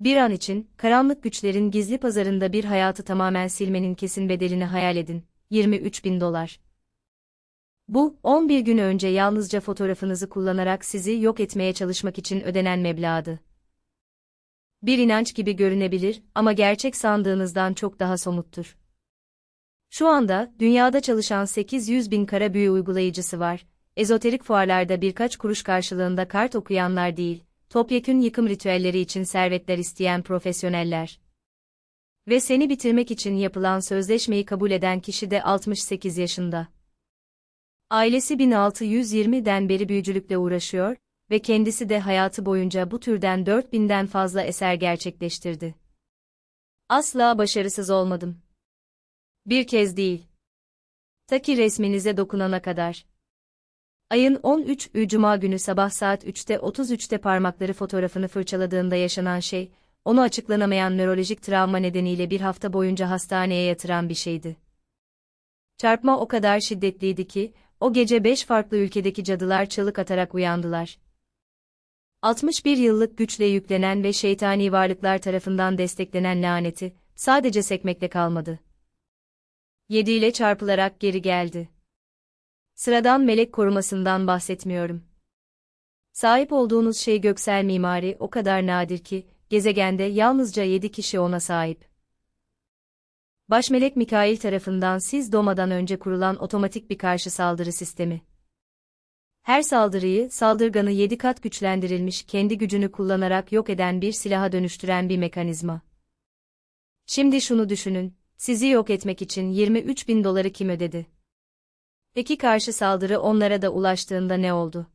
Bir an için, karanlık güçlerin gizli pazarında bir hayatı tamamen silmenin kesin bedelini hayal edin. 23 bin dolar. Bu, 11 gün önce yalnızca fotoğrafınızı kullanarak sizi yok etmeye çalışmak için ödenen meblağdı. Bir inanç gibi görünebilir ama gerçek sandığınızdan çok daha somuttur. Şu anda, dünyada çalışan 800 bin kara büyü uygulayıcısı var. Ezoterik fuarlarda birkaç kuruş karşılığında kart okuyanlar değil, topyekün yıkım ritüelleri için servetler isteyen profesyoneller. Ve seni bitirmek için yapılan sözleşmeyi kabul eden kişi de 68 yaşında. Ailesi 1620'den beri büyücülükle uğraşıyor ve kendisi de hayatı boyunca bu türden 4000'den fazla eser gerçekleştirdi. Asla başarısız olmadım. Bir kez değil. Ta resminize dokunana kadar. Ayın 13 ü Cuma günü sabah saat 3'te 33'te parmakları fotoğrafını fırçaladığında yaşanan şey, onu açıklanamayan nörolojik travma nedeniyle bir hafta boyunca hastaneye yatıran bir şeydi. Çarpma o kadar şiddetliydi ki, o gece beş farklı ülkedeki cadılar çığlık atarak uyandılar. 61 yıllık güçle yüklenen ve şeytani varlıklar tarafından desteklenen laneti, sadece sekmekle kalmadı. 7 ile çarpılarak geri geldi. Sıradan melek korumasından bahsetmiyorum. Sahip olduğunuz şey göksel mimari o kadar nadir ki, gezegende yalnızca 7 kişi ona sahip. Başmelek Mikail tarafından siz doğmadan önce kurulan otomatik bir karşı saldırı sistemi. Her saldırıyı, saldırganı 7 kat güçlendirilmiş kendi gücünü kullanarak yok eden bir silaha dönüştüren bir mekanizma. Şimdi şunu düşünün, sizi yok etmek için 23 bin doları kim ödedi? Peki karşı saldırı onlara da ulaştığında ne oldu?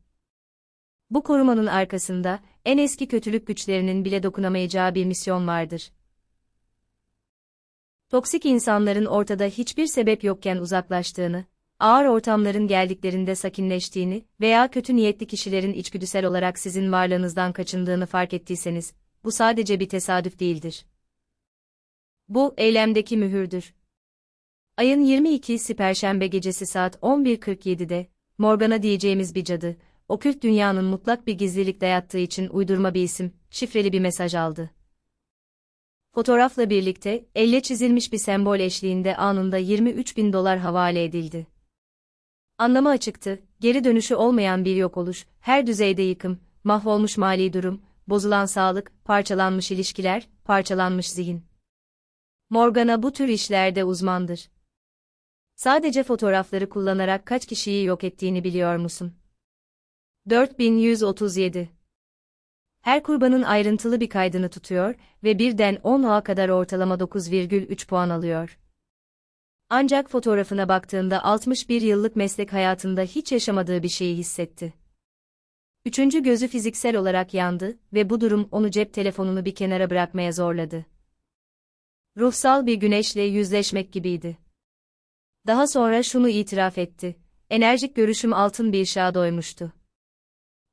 Bu korumanın arkasında, en eski kötülük güçlerinin bile dokunamayacağı bir misyon vardır. Toksik insanların ortada hiçbir sebep yokken uzaklaştığını, ağır ortamların geldiklerinde sakinleştiğini veya kötü niyetli kişilerin içgüdüsel olarak sizin varlığınızdan kaçındığını fark ettiyseniz, bu sadece bir tesadüf değildir. Bu, eylemdeki mühürdür. Ayın 22'si Perşembe gecesi saat 11.47'de, Morgana diyeceğimiz bir cadı, okült dünyanın mutlak bir gizlilik dayattığı için uydurma bir isim, şifreli bir mesaj aldı. Fotoğrafla birlikte, elle çizilmiş bir sembol eşliğinde anında 23 bin dolar havale edildi. Anlamı açıktı, geri dönüşü olmayan bir yok oluş, her düzeyde yıkım, mahvolmuş mali durum, bozulan sağlık, parçalanmış ilişkiler, parçalanmış zihin. Morgana bu tür işlerde uzmandır. Sadece fotoğrafları kullanarak kaç kişiyi yok ettiğini biliyor musun? 4137 Her kurbanın ayrıntılı bir kaydını tutuyor ve birden 10'a kadar ortalama 9,3 puan alıyor. Ancak fotoğrafına baktığında 61 yıllık meslek hayatında hiç yaşamadığı bir şeyi hissetti. Üçüncü gözü fiziksel olarak yandı ve bu durum onu cep telefonunu bir kenara bırakmaya zorladı. Ruhsal bir güneşle yüzleşmek gibiydi. Daha sonra şunu itiraf etti. Enerjik görüşüm altın bir ışığa doymuştu.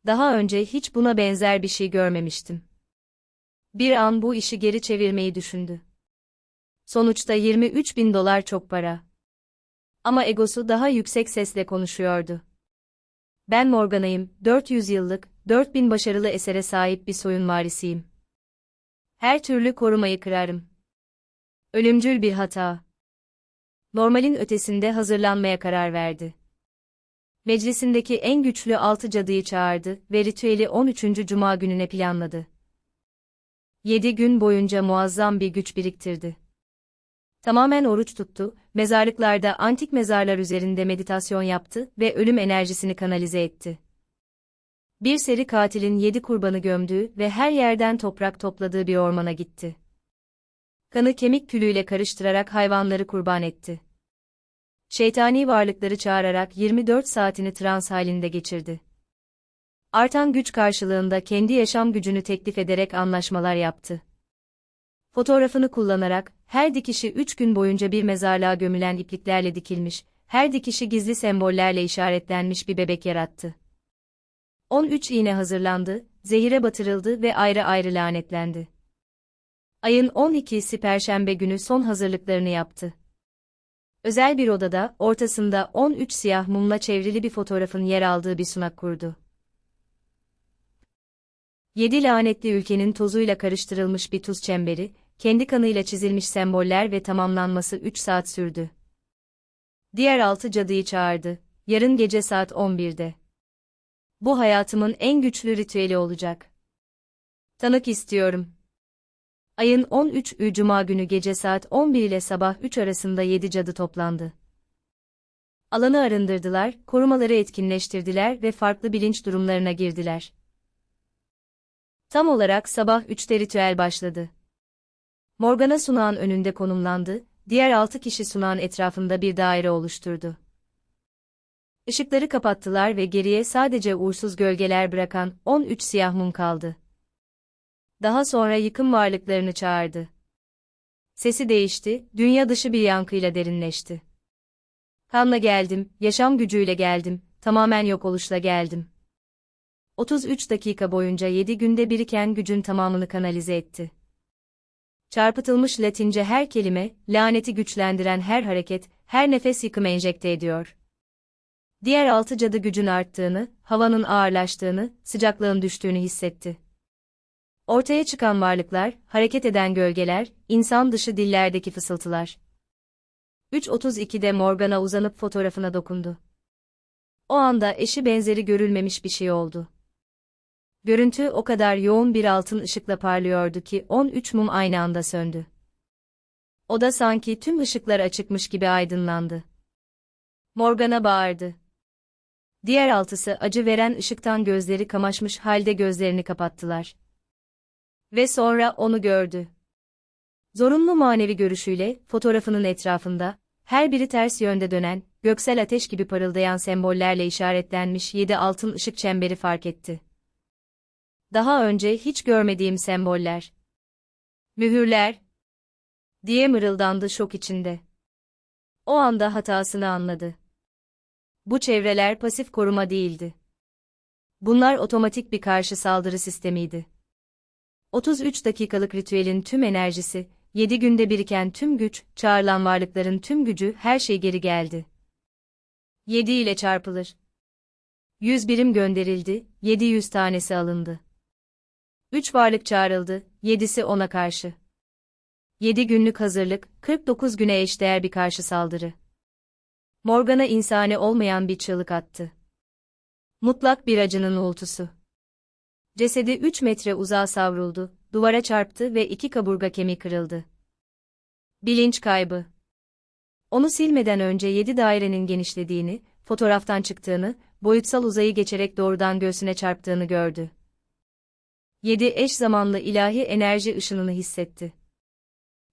Daha önce hiç buna benzer bir şey görmemiştim. Bir an bu işi geri çevirmeyi düşündü. Sonuçta 23 bin dolar çok para. Ama egosu daha yüksek sesle konuşuyordu. Ben Morgana'yım, 400 yıllık, 4000 başarılı esere sahip bir soyun varisiyim. Her türlü korumayı kırarım. Ölümcül bir hata. Normalin ötesinde hazırlanmaya karar verdi. Meclisindeki en güçlü altı cadıyı çağırdı ve ritüeli 13. Cuma gününe planladı. Yedi gün boyunca muazzam bir güç biriktirdi. Tamamen oruç tuttu, mezarlıklarda antik mezarlar üzerinde meditasyon yaptı ve ölüm enerjisini kanalize etti. Bir seri katilin yedi kurbanı gömdüğü ve her yerden toprak topladığı bir ormana gitti. Kanı kemik külüyle karıştırarak hayvanları kurban etti. Şeytani varlıkları çağırarak 24 saatini trans halinde geçirdi. Artan güç karşılığında kendi yaşam gücünü teklif ederek anlaşmalar yaptı. Fotoğrafını kullanarak, her dikişi 3 gün boyunca bir mezarlığa gömülen ipliklerle dikilmiş, her dikişi gizli sembollerle işaretlenmiş bir bebek yarattı. 13 iğne hazırlandı, zehire batırıldı ve ayrı ayrı lanetlendi. Ayın 12'si Perşembe günü son hazırlıklarını yaptı. Özel bir odada, ortasında 13 siyah mumla çevrili bir fotoğrafın yer aldığı bir sunak kurdu. Yedi lanetli ülkenin tozuyla karıştırılmış bir tuz çemberi, kendi kanıyla çizilmiş semboller ve tamamlanması 3 saat sürdü. Diğer altı cadıyı çağırdı. Yarın gece saat 11'de. Bu hayatımın en güçlü ritüeli olacak. Tanık istiyorum. Ayın 13'ü Cuma günü gece saat 11 ile sabah 3 arasında 7 cadı toplandı. Alanı arındırdılar, korumaları etkinleştirdiler ve farklı bilinç durumlarına girdiler. Tam olarak sabah 3'te ritüel başladı. Morgana sunağın önünde konumlandı, diğer 6 kişi sunağın etrafında bir daire oluşturdu. Işıkları kapattılar ve geriye sadece uğursuz gölgeler bırakan 13 siyah mum kaldı. Daha sonra yıkım varlıklarını çağırdı. Sesi değişti, dünya dışı bir yankıyla derinleşti. Kanla geldim, yaşam gücüyle geldim, tamamen yok oluşla geldim. 33 dakika boyunca 7 günde biriken gücün tamamını kanalize etti. Çarpıtılmış Latince her kelime, laneti güçlendiren her hareket, her nefes yıkım enjekte ediyor. Diğer altı cadı gücün arttığını, havanın ağırlaştığını, sıcaklığın düştüğünü hissetti. Ortaya çıkan varlıklar, hareket eden gölgeler, insan dışı dillerdeki fısıltılar. 3.32'de Morgana uzanıp fotoğrafına dokundu. O anda eşi benzeri görülmemiş bir şey oldu. Görüntü o kadar yoğun bir altın ışıkla parlıyordu ki 13 mum aynı anda söndü. O da sanki tüm ışıklar açıkmış gibi aydınlandı. Morgana bağırdı. Diğer altısı acı veren ışıktan gözleri kamaşmış halde gözlerini kapattılar. Ve sonra onu gördü. Zorunlu manevi görüşüyle, fotoğrafının etrafında, her biri ters yönde dönen, göksel ateş gibi parıldayan sembollerle işaretlenmiş yedi altın ışık çemberi fark etti. Daha önce hiç görmediğim semboller. Mühürler. Diye mırıldandı şok içinde. O anda hatasını anladı. Bu çevreler pasif koruma değildi. Bunlar otomatik bir karşı saldırı sistemiydi. 33 dakikalık ritüelin tüm enerjisi, 7 günde biriken tüm güç, çağrılan varlıkların tüm gücü, her şey geri geldi. 7 ile çarpılır. 100 birim gönderildi, 700 tanesi alındı. 3 varlık çağrıldı, 7'si ona karşı. 7 günlük hazırlık, 49 güne eşdeğer bir karşı saldırı. Morgana insani olmayan bir çığlık attı. Mutlak bir acının uğultusu. Cesedi 3 metre uzağa savruldu, duvara çarptı ve iki kaburga kemiği kırıldı. Bilinç kaybı. Onu silmeden önce 7 dairenin genişlediğini, fotoğraftan çıktığını, boyutsal uzayı geçerek doğrudan göğsüne çarptığını gördü. 7 eş zamanlı ilahi enerji ışınını hissetti.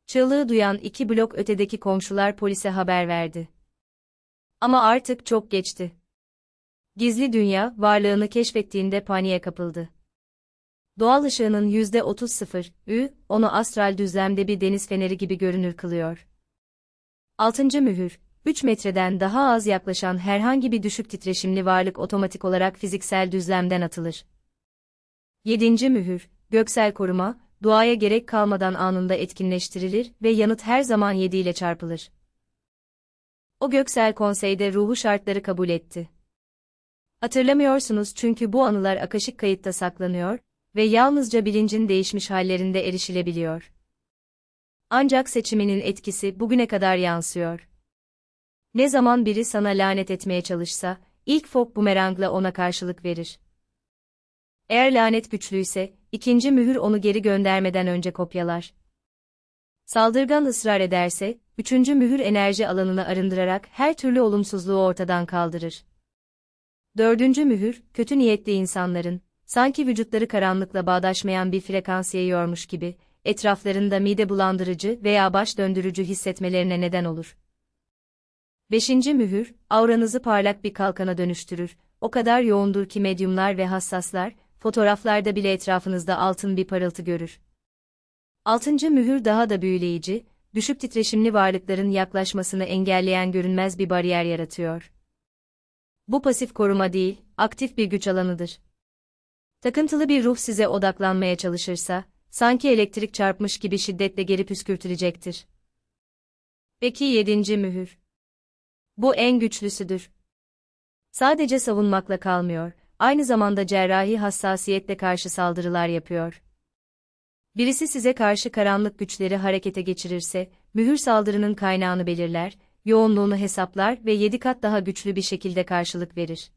Çığlığı duyan iki blok ötedeki komşular polise haber verdi. Ama artık çok geçti. Gizli dünya, varlığını keşfettiğinde paniğe kapıldı. Doğal ışığının yüzde otuz sıfır, ü, onu astral düzlemde bir deniz feneri gibi görünür kılıyor. Altıncı mühür, 3 metreden daha az yaklaşan herhangi bir düşük titreşimli varlık otomatik olarak fiziksel düzlemden atılır. Yedinci mühür, göksel koruma, duaya gerek kalmadan anında etkinleştirilir ve yanıt her zaman 7 ile çarpılır. O göksel konseyde ruhu şartları kabul etti. Hatırlamıyorsunuz çünkü bu anılar akaşık kayıtta saklanıyor ve yalnızca bilincin değişmiş hallerinde erişilebiliyor. Ancak seçiminin etkisi bugüne kadar yansıyor. Ne zaman biri sana lanet etmeye çalışsa, ilk fok bumerangla ona karşılık verir. Eğer lanet güçlüyse, ikinci mühür onu geri göndermeden önce kopyalar. Saldırgan ısrar ederse, üçüncü mühür enerji alanını arındırarak her türlü olumsuzluğu ortadan kaldırır. Dördüncü mühür, kötü niyetli insanların, sanki vücutları karanlıkla bağdaşmayan bir frekans yayıyormuş gibi, etraflarında mide bulandırıcı veya baş döndürücü hissetmelerine neden olur. Beşinci mühür, auranızı parlak bir kalkana dönüştürür, o kadar yoğundur ki medyumlar ve hassaslar, fotoğraflarda bile etrafınızda altın bir parıltı görür. Altıncı mühür daha da büyüleyici, düşük titreşimli varlıkların yaklaşmasını engelleyen görünmez bir bariyer yaratıyor. Bu pasif koruma değil, aktif bir güç alanıdır. Takıntılı bir ruh size odaklanmaya çalışırsa, sanki elektrik çarpmış gibi şiddetle geri püskürtülecektir. Peki yedinci mühür. Bu en güçlüsüdür. Sadece savunmakla kalmıyor, aynı zamanda cerrahi hassasiyetle karşı saldırılar yapıyor. Birisi size karşı karanlık güçleri harekete geçirirse, mühür saldırının kaynağını belirler, yoğunluğunu hesaplar ve 7 kat daha güçlü bir şekilde karşılık verir.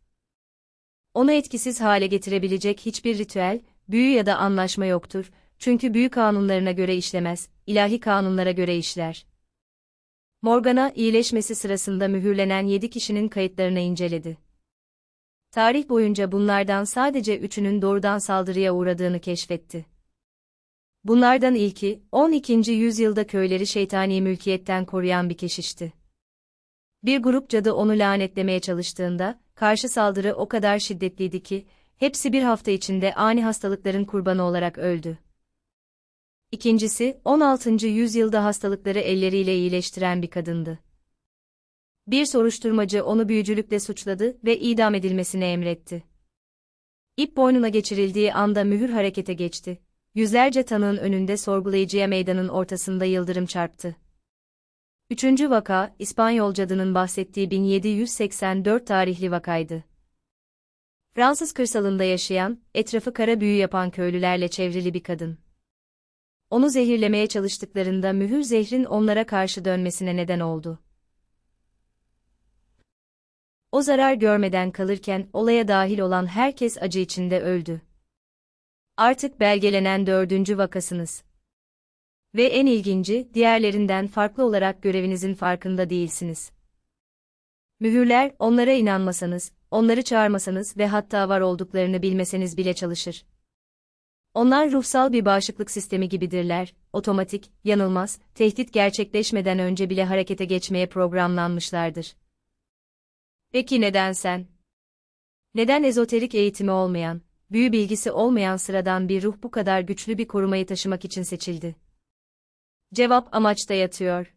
Onu etkisiz hale getirebilecek hiçbir ritüel, büyü ya da anlaşma yoktur, çünkü büyü kanunlarına göre işlemez, ilahi kanunlara göre işler. Morgana, iyileşmesi sırasında mühürlenen 7 kişinin kayıtlarını inceledi. Tarih boyunca bunlardan sadece üçünün doğrudan saldırıya uğradığını keşfetti. Bunlardan ilki, 12. yüzyılda köyleri şeytani mülkiyetten koruyan bir keşişti. Bir grup cadı onu lanetlemeye çalıştığında, karşı saldırı o kadar şiddetliydi ki, hepsi bir hafta içinde ani hastalıkların kurbanı olarak öldü. İkincisi, 16. yüzyılda hastalıkları elleriyle iyileştiren bir kadındı. Bir soruşturmacı onu büyücülükle suçladı ve idam edilmesini emretti. İp boynuna geçirildiği anda mühür harekete geçti. Yüzlerce tanığın önünde sorgulayıcıya meydanın ortasında yıldırım çarptı. Üçüncü vaka, İspanyol cadının bahsettiği 1784 tarihli vakaydı. Fransız kırsalında yaşayan, etrafı kara büyü yapan köylülerle çevrili bir kadın. Onu zehirlemeye çalıştıklarında mühür zehrin onlara karşı dönmesine neden oldu. O zarar görmeden kalırken olaya dahil olan herkes acı içinde öldü. Artık belgelenen dördüncü vakasınız. Ve en ilginci, diğerlerinden farklı olarak görevinizin farkında değilsiniz. Mühürler, onlara inanmasanız, onları çağırmasanız ve hatta var olduklarını bilmeseniz bile çalışır. Onlar ruhsal bir bağışıklık sistemi gibidirler, otomatik, yanılmaz, tehdit gerçekleşmeden önce bile harekete geçmeye programlanmışlardır. Peki neden sen? Neden ezoterik eğitimi olmayan, büyü bilgisi olmayan sıradan bir ruh bu kadar güçlü bir korumayı taşımak için seçildi? Cevap amaçta yatıyor.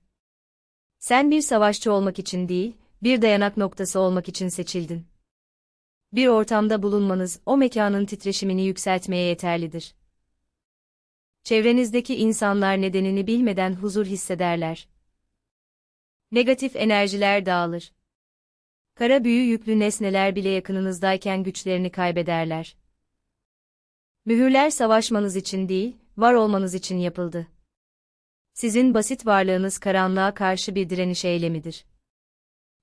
Sen bir savaşçı olmak için değil, bir dayanak noktası olmak için seçildin. Bir ortamda bulunmanız o mekanın titreşimini yükseltmeye yeterlidir. Çevrenizdeki insanlar nedenini bilmeden huzur hissederler. Negatif enerjiler dağılır. Kara büyü yüklü nesneler bile yakınınızdayken güçlerini kaybederler. Mühürler savaşmanız için değil, var olmanız için yapıldı. Sizin basit varlığınız karanlığa karşı bir direniş eylemidir.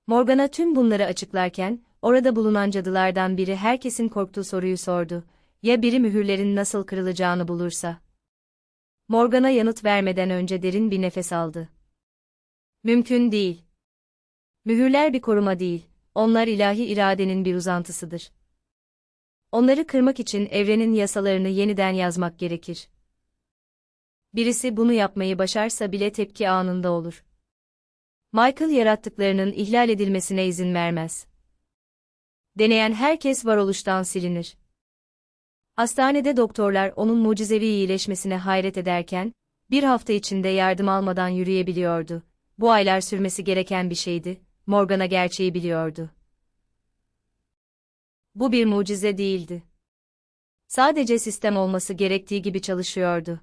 Morgana tüm bunları açıklarken, orada bulunan cadılardan biri herkesin korktuğu soruyu sordu. Ya biri mühürlerin nasıl kırılacağını bulursa? Morgana yanıt vermeden önce derin bir nefes aldı. Mümkün değil. Mühürler bir koruma değil, onlar ilahi iradenin bir uzantısıdır. Onları kırmak için evrenin yasalarını yeniden yazmak gerekir. Birisi bunu yapmayı başarsa bile tepki anında olur. Michael yarattıklarının ihlal edilmesine izin vermez. Deneyen herkes varoluştan silinir. Hastanede doktorlar onun mucizevi iyileşmesine hayret ederken, bir hafta içinde yardım almadan yürüyebiliyordu. Bu aylar sürmesi gereken bir şeydi, Morgana gerçeği biliyordu. Bu bir mucize değildi. Sadece sistem olması gerektiği gibi çalışıyordu.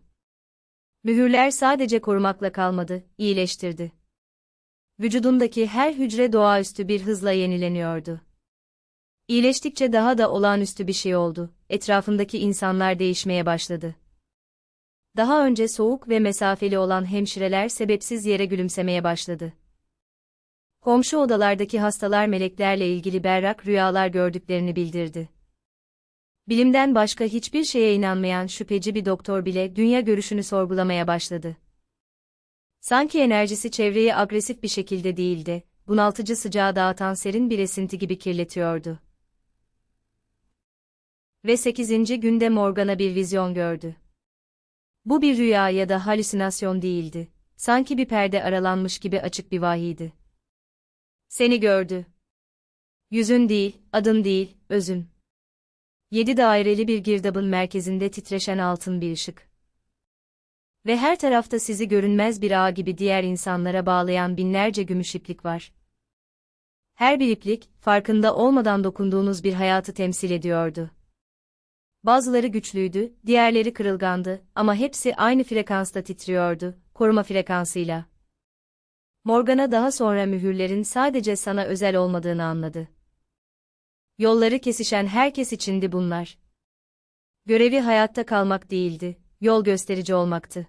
Mühürler sadece korumakla kalmadı, iyileştirdi. Vücudundaki her hücre doğaüstü bir hızla yenileniyordu. İyileştikçe daha da olağanüstü bir şey oldu, etrafındaki insanlar değişmeye başladı. Daha önce soğuk ve mesafeli olan hemşireler sebepsiz yere gülümsemeye başladı. Komşu odalardaki hastalar meleklerle ilgili berrak rüyalar gördüklerini bildirdi. Bilimden başka hiçbir şeye inanmayan şüpheci bir doktor bile dünya görüşünü sorgulamaya başladı. Sanki enerjisi çevreyi agresif bir şekilde değildi, bunaltıcı sıcağı dağıtan serin bir esinti gibi kirletiyordu. Ve 8. günde Morgana bir vizyon gördü. Bu bir rüya ya da halüsinasyon değildi. Sanki bir perde aralanmış gibi açık bir vahiydi. Seni gördü. Yüzün değil, adın değil, özün. Yedi daireli bir girdabın merkezinde titreşen altın bir ışık. Ve her tarafta sizi görünmez bir ağ gibi diğer insanlara bağlayan binlerce gümüş iplik var. Her bir iplik, farkında olmadan dokunduğunuz bir hayatı temsil ediyordu. Bazıları güçlüydü, diğerleri kırılgandı ama hepsi aynı frekansta titriyordu, koruma frekansıyla. Morgana daha sonra mühürlerin sadece sana özel olmadığını anladı. Yolları kesişen herkes içindi bunlar. Görevi hayatta kalmak değildi, yol gösterici olmaktı.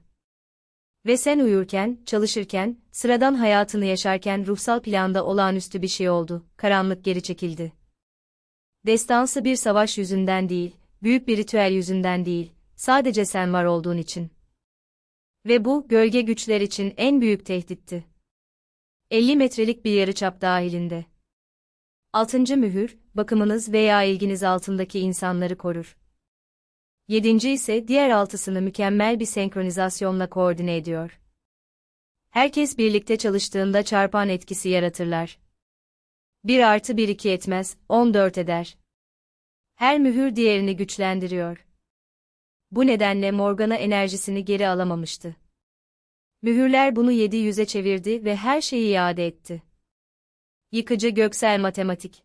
Ve sen uyurken, çalışırken, sıradan hayatını yaşarken ruhsal planda olağanüstü bir şey oldu, karanlık geri çekildi. Destansı bir savaş yüzünden değil, büyük bir ritüel yüzünden değil, sadece sen var olduğun için. Ve bu, gölge güçler için en büyük tehditti. 50 metrelik bir yarıçap dahilinde. Altıncı mühür, bakımınız veya ilginiz altındaki insanları korur. Yedinci ise diğer altısını mükemmel bir senkronizasyonla koordine ediyor. Herkes birlikte çalıştığında çarpan etkisi yaratırlar. 1 artı 1 2 etmez, 14 eder. Her mühür diğerini güçlendiriyor. Bu nedenle Morgana enerjisini geri alamamıştı. Mühürler bunu 700'e çevirdi ve her şeyi iade etti. Yıkıcı göksel matematik.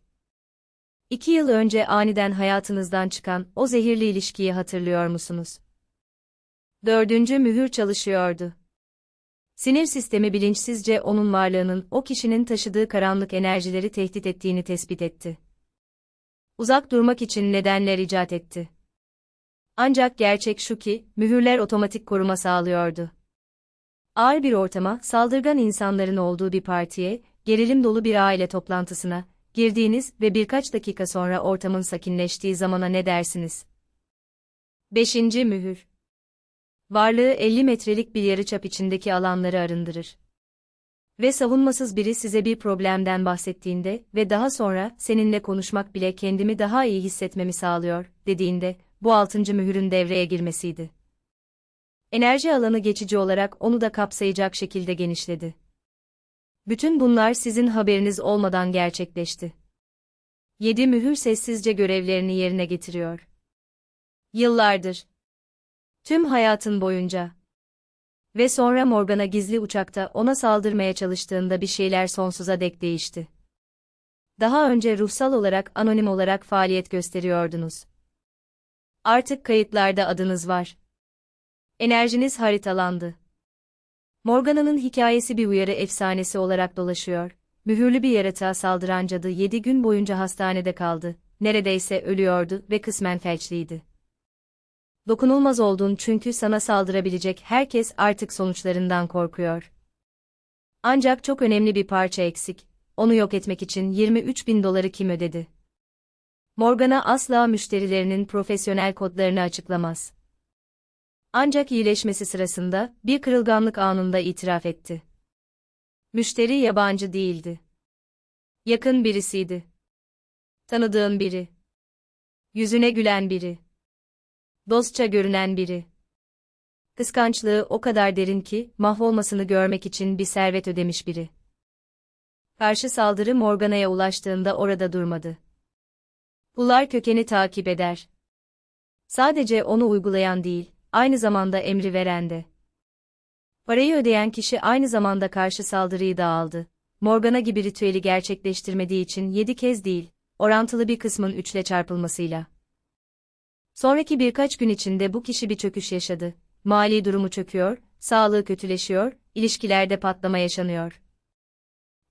İki yıl önce aniden hayatınızdan çıkan o zehirli ilişkiyi hatırlıyor musunuz? Dördüncü mühür çalışıyordu. Sinir sistemi bilinçsizce onun varlığının o kişinin taşıdığı karanlık enerjileri tehdit ettiğini tespit etti. Uzak durmak için nedenler icat etti. Ancak gerçek şu ki, mühürler otomatik koruma sağlıyordu. Ağır bir ortama, saldırgan insanların olduğu bir partiye, gerilim dolu bir aile toplantısına, girdiğiniz ve birkaç dakika sonra ortamın sakinleştiği zamana ne dersiniz? 5. Mühür Varlığı 50 metrelik bir yarıçap içindeki alanları arındırır. Ve savunmasız biri size bir problemden bahsettiğinde ve daha sonra seninle konuşmak bile kendimi daha iyi hissetmemi sağlıyor, dediğinde, bu altıncı mühürün devreye girmesiydi. Enerji alanı geçici olarak onu da kapsayacak şekilde genişledi. Bütün bunlar sizin haberiniz olmadan gerçekleşti. Yedi mühür sessizce görevlerini yerine getiriyor. Yıllardır. Tüm hayatın boyunca. Ve sonra Morgana gizli uçakta ona saldırmaya çalıştığında bir şeyler sonsuza dek değişti. Daha önce ruhsal olarak anonim olarak faaliyet gösteriyordunuz. Artık kayıtlarda adınız var. Enerjiniz haritalandı. Morgana'nın hikayesi bir uyarı efsanesi olarak dolaşıyor. Mühürlü bir yaratığa saldıran cadı 7 gün boyunca hastanede kaldı. Neredeyse ölüyordu ve kısmen felçliydi. Dokunulmaz oldun çünkü sana saldırabilecek herkes artık sonuçlarından korkuyor. Ancak çok önemli bir parça eksik. Onu yok etmek için 23 bin doları kim ödedi? Morgana asla müşterilerinin profesyonel kodlarını açıklamaz. Ancak iyileşmesi sırasında bir kırılganlık anında itiraf etti. Müşteri yabancı değildi. Yakın birisiydi. Tanıdığın biri. Yüzüne gülen biri. Dostça görünen biri. Kıskançlığı o kadar derin ki, mahvolmasını görmek için bir servet ödemiş biri. Karşı saldırı Morgana'ya ulaştığında orada durmadı. Bunlar kökeni takip eder. Sadece onu uygulayan değil, aynı zamanda emri veren de. Parayı ödeyen kişi aynı zamanda karşı saldırıyı da aldı. Morgana gibi ritüeli gerçekleştirmediği için yedi kez değil, orantılı bir kısmın üçle çarpılmasıyla. Sonraki birkaç gün içinde bu kişi bir çöküş yaşadı. Mali durumu çöküyor, sağlığı kötüleşiyor, ilişkilerde patlama yaşanıyor.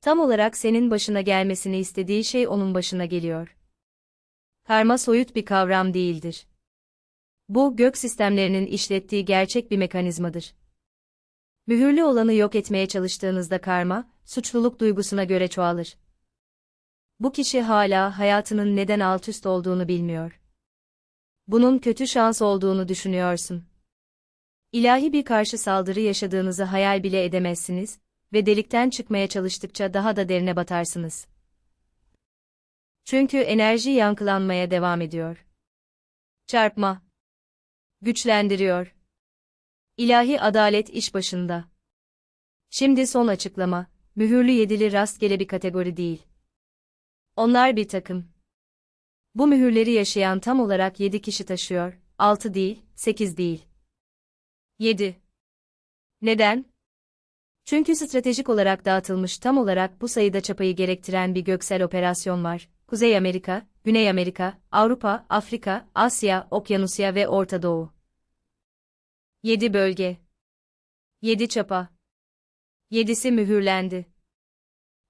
Tam olarak senin başına gelmesini istediği şey onun başına geliyor. Karma soyut bir kavram değildir. Bu, gök sistemlerinin işlettiği gerçek bir mekanizmadır. Mühürlü olanı yok etmeye çalıştığınızda karma, suçluluk duygusuna göre çoğalır. Bu kişi hala hayatının neden alt üst olduğunu bilmiyor. Bunun kötü şans olduğunu düşünüyorsun. İlahi bir karşı saldırı yaşadığınızı hayal bile edemezsiniz ve delikten çıkmaya çalıştıkça daha da derine batarsınız. Çünkü enerji yankılanmaya devam ediyor. Çarpma güçlendiriyor. İlahi adalet iş başında. Şimdi son açıklama, mühürlü yedili rastgele bir kategori değil. Onlar bir takım. Bu mühürleri yaşayan tam olarak 7 kişi taşıyor, 6 değil, 8 değil. 7. Neden? Çünkü stratejik olarak dağıtılmış tam olarak bu sayıda çapayı gerektiren bir göksel operasyon var. Kuzey Amerika, Güney Amerika, Avrupa, Afrika, Asya, Okyanusya ve Orta Doğu. 7 bölge. 7 çapa. 7'si mühürlendi.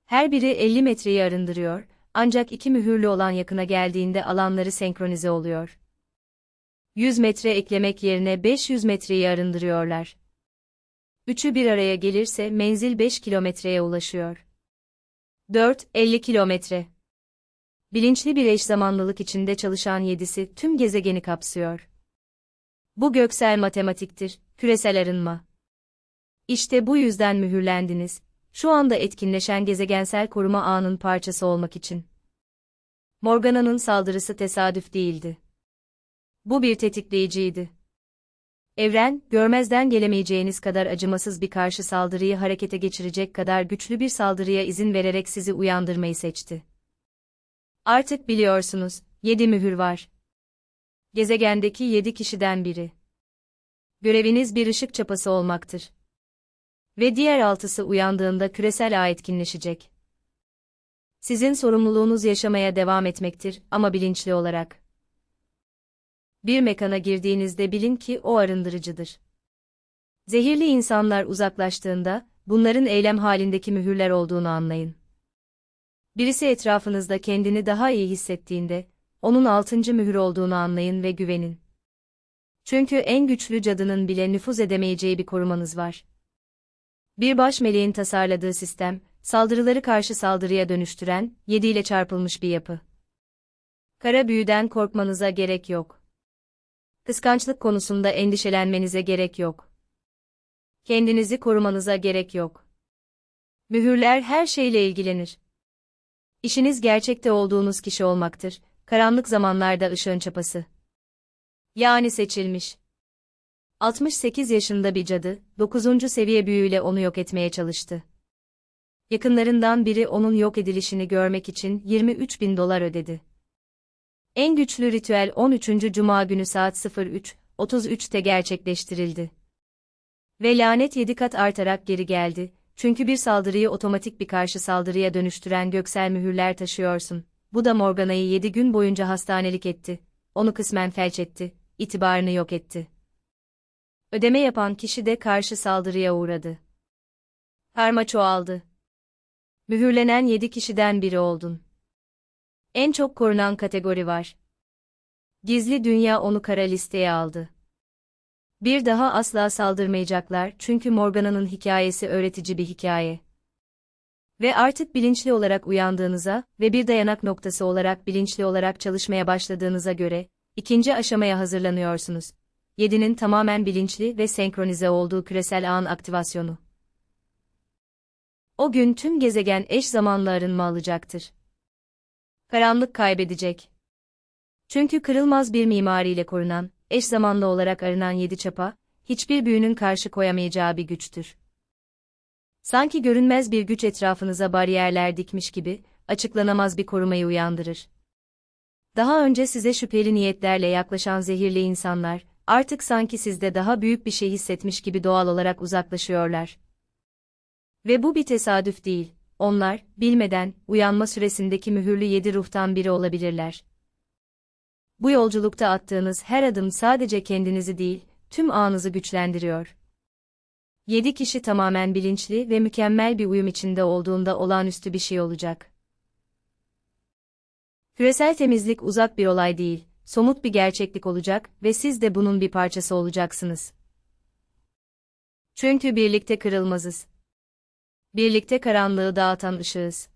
Her biri 50 metreyi arındırıyor Ancak iki mühürlü olan yakına geldiğinde alanları senkronize oluyor. 100 metre eklemek yerine 500 metreyi arındırıyorlar. Üçü bir araya gelirse menzil 5 kilometreye ulaşıyor. 4. 50 kilometre. Bilinçli bir eş zamanlılık içinde çalışan yedisi tüm gezegeni kapsıyor. Bu göksel matematiktir, küresel arınma. İşte bu yüzden mühürlendiniz, şu anda etkinleşen gezegensel koruma ağının parçası olmak için. Morgana'nın saldırısı tesadüf değildi. Bu bir tetikleyiciydi. Evren, görmezden gelemeyeceğiniz kadar acımasız bir karşı saldırıyı harekete geçirecek kadar güçlü bir saldırıya izin vererek sizi uyandırmayı seçti. Artık biliyorsunuz, yedi mühür var. Gezegendeki yedi kişiden biri. Göreviniz bir ışık çapası olmaktır. Ve diğer altısı uyandığında küresel ağ etkinleşecek. Sizin sorumluluğunuz yaşamaya devam etmektir ama bilinçli olarak. Bir mekana girdiğinizde bilin ki o arındırıcıdır. Zehirli insanlar uzaklaştığında, bunların eylem halindeki mühürler olduğunu anlayın. Birisi etrafınızda kendini daha iyi hissettiğinde, onun altıncı mühür olduğunu anlayın ve güvenin. Çünkü en güçlü cadının bile nüfuz edemeyeceği bir korumanız var. Bir baş meleğin tasarladığı sistem, saldırıları karşı saldırıya dönüştüren, yediyle çarpılmış bir yapı. Kara büyüden korkmanıza gerek yok. Kıskançlık konusunda endişelenmenize gerek yok. Kendinizi korumanıza gerek yok. Mühürler her şeyle ilgilenir. İşiniz gerçekte olduğunuz kişi olmaktır, karanlık zamanlarda ışığın çapası. Yani seçilmiş. 68 yaşında bir cadı, 9. seviye büyüyle onu yok etmeye çalıştı. Yakınlarından biri onun yok edilişini görmek için 23 bin dolar ödedi. En güçlü ritüel 13. Cuma günü saat 03.33'te gerçekleştirildi. Ve lanet 7 kat artarak geri geldi, çünkü bir saldırıyı otomatik bir karşı saldırıya dönüştüren göksel mühürler taşıyorsun. Bu da Morgana'yı 7 gün boyunca hastanelik etti. Onu kısmen felç etti, itibarını yok etti. Ödeme yapan kişi de karşı saldırıya uğradı. Karma çoğaldı. Mühürlenen 7 kişiden biri oldun. En çok korunan kategori var. Gizli dünya onu kara listeye aldı. Bir daha asla saldırmayacaklar çünkü Morgana'nın hikayesi öğretici bir hikaye. Ve artık bilinçli olarak uyandığınıza ve bir dayanak noktası olarak bilinçli olarak çalışmaya başladığınıza göre, ikinci aşamaya hazırlanıyorsunuz. 7'nin tamamen bilinçli ve senkronize olduğu küresel ağın aktivasyonu. O gün tüm gezegen eş zamanlı arınma alacaktır. Karanlık kaybedecek. Çünkü kırılmaz bir mimariyle korunan, eş zamanlı olarak arınan yedi çapa, hiçbir büyünün karşı koyamayacağı bir güçtür. Sanki görünmez bir güç etrafınıza bariyerler dikmiş gibi, açıklanamaz bir korumayı uyandırır. Daha önce size şüpheli niyetlerle yaklaşan zehirli insanlar, artık sanki sizde daha büyük bir şey hissetmiş gibi doğal olarak uzaklaşıyorlar. Ve bu bir tesadüf değil, onlar, bilmeden, uyanma süresindeki mühürlü yedi ruhtan biri olabilirler. Bu yolculukta attığınız her adım sadece kendinizi değil, tüm ağınızı güçlendiriyor. Yedi kişi tamamen bilinçli ve mükemmel bir uyum içinde olduğunda olağanüstü bir şey olacak. Küresel temizlik uzak bir olay değil, somut bir gerçeklik olacak ve siz de bunun bir parçası olacaksınız. Çünkü birlikte kırılmazız. Birlikte karanlığı dağıtan ışığız.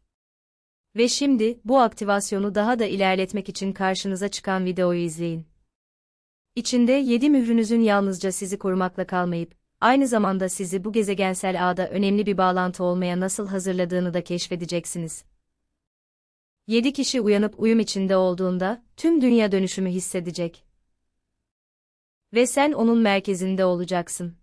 Ve şimdi, bu aktivasyonu daha da ilerletmek için karşınıza çıkan videoyu izleyin. İçinde 7 mührünüzün yalnızca sizi korumakla kalmayıp, aynı zamanda sizi bu gezegensel ağda önemli bir bağlantı olmaya nasıl hazırladığını da keşfedeceksiniz. 7 kişi uyanıp uyum içinde olduğunda, tüm dünya dönüşümü hissedecek. Ve sen onun merkezinde olacaksın.